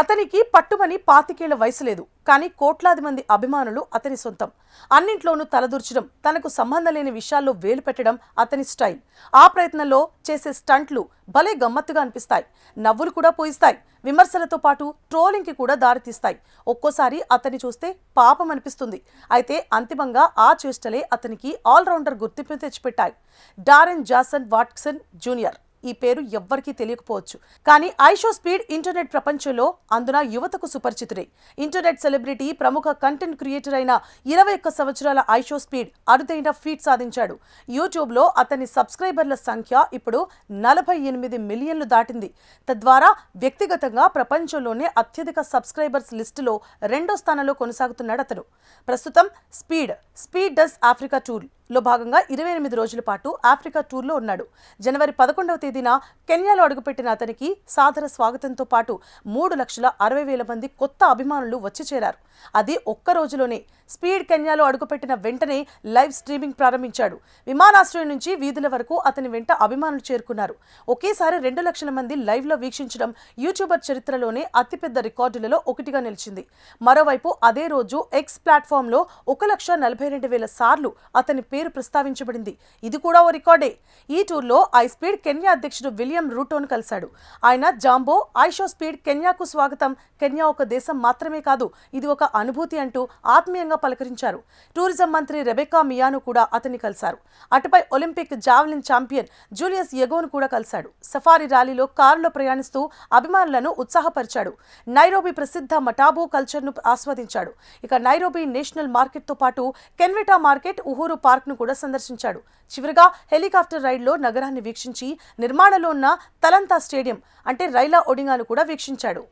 అతనికి పట్టుమని పాతికేళ్ళ వయసు లేదు. కానీ కోట్లాది మంది అభిమానులు అతని సొంతం. అన్నింట్లోనూ తలదూర్చడం తనకు సంబంధం లేని విషయాల్లో వేలు పెట్టడం అతని స్టైల్. ఆ ప్రయత్నంలో చేసే స్టంట్లు భలే గమ్మత్తుగా అనిపిస్తాయి. నవ్వులు కూడా పోయిస్తాయి. విమర్శలతో పాటు ట్రోలింగ్కి కూడా దారితీస్తాయి. ఒక్కోసారి అతన్ని చూస్తే పాపం అనిపిస్తుంది. అయితే అంతిమంగా ఆ చేష్టలే అతనికి ఆల్రౌండర్ గుర్తింపు తెచ్చిపెట్టాయి. Darren Jason Watson junior. ఈ పేరు ఎవ్వరికీ తెలియకపోవచ్చు. కానీ ఐషో స్పీడ్ ఇంటర్నెట్ ప్రపంచంలో అందున యువతకు సుపరిచితుడే. ఇంటర్నెట్ సెలబ్రిటీ ప్రముఖ కంటెంట్ క్రియేటర్ అయిన ఇరవై ఒక్క సంవత్సరాల ఐషో స్పీడ్ అరుదైన ఫీట్ సాధించాడు. యూట్యూబ్లో అతని సబ్స్క్రైబర్ల సంఖ్య ఇప్పుడు నలభై ఎనిమిది మిలియన్లు దాటింది. తద్వారా వ్యక్తిగతంగా ప్రపంచంలోనే అత్యధిక సబ్స్క్రైబర్స్ లిస్టులో రెండో స్థానంలో కొనసాగుతున్నాడు అతను ప్రస్తుతం speed speed does Africa tour లో భాగంగా ఇరవై ఎనిమిది రోజుల పాటు ఆఫ్రికా టూర్లో ఉన్నాడు. జనవరి పదకొండవ తేదీన కెన్యాలో అడుగుపెట్టిన అతనికి సాదర స్వాగతంతో పాటు మూడు లక్షల అరవై వేల మంది కొత్త అభిమానులు వచ్చి చేరారు. అది ఒక్క రోజులోనే. స్పీడ్ కెన్యాలో అడుగుపెట్టిన వెంటనే లైవ్ స్ట్రీమింగ్ ప్రారంభించాడు. విమానాశ్రయం నుంచి వీధుల వరకు అతని వెంట అభిమానులు చేరుకున్నారు. ఒకేసారి రెండు లక్షల మంది లైవ్లో వీక్షించడం యూట్యూబర్ చరిత్రలోనే అతిపెద్ద రికార్డులలో ఒకటిగా నిలిచింది. మరోవైపు అదే రోజు ఎక్స్ ప్లాట్ఫామ్లో ఒక లక్ష నలభై రెండు వేల సార్లు అతని పేరు ప్రస్తావించబడింది. ఇది కూడా ఓ రికార్డే. ఈ టూర్లో ఐ స్పీడ్ కెన్యా అధ్యక్షుడు విలియం రూటోను కలిశాడు. ఆయన జాంబో ఐషో స్పీడ్ కెన్యాకు స్వాగతం. కెన్యా ఒక దేశం మాత్రమే కాదు ఇది ఒక అనుభూతి అంటూ ఆత్మీయంగా పలకరించారు. టూరిజం మంత్రి రెబెకా మియాను కూడా అతన్ని కలిశారు. అటుపై ఒలింపిక్ జావెలిన్ ఛాంపియన్ జూలియస్ ఎగోను కూడా కలిశాడు. సఫారీ ర్యాలీలో కారులో ప్రయాణిస్తూ అభిమానులను ఉత్సాహపరిచాడు. నైరోబీ ప్రసిద్ధ మటాబో కల్చర్ను ఆస్వాదించాడు. ఇక నైరోబీ నేషనల్ మార్కెట్తో పాటు కెన్విటా మార్కెట్ ఉహూరు పార్క్ను కూడా సందర్శించాడు. చివరిగా హెలికాప్టర్ రైడ్లో నగరాన్ని వీక్షించి నిర్మాణంలో ఉన్న తలంతా స్టేడియం అంటే రైలా ఒడింగాను కూడా వీక్షించాడు.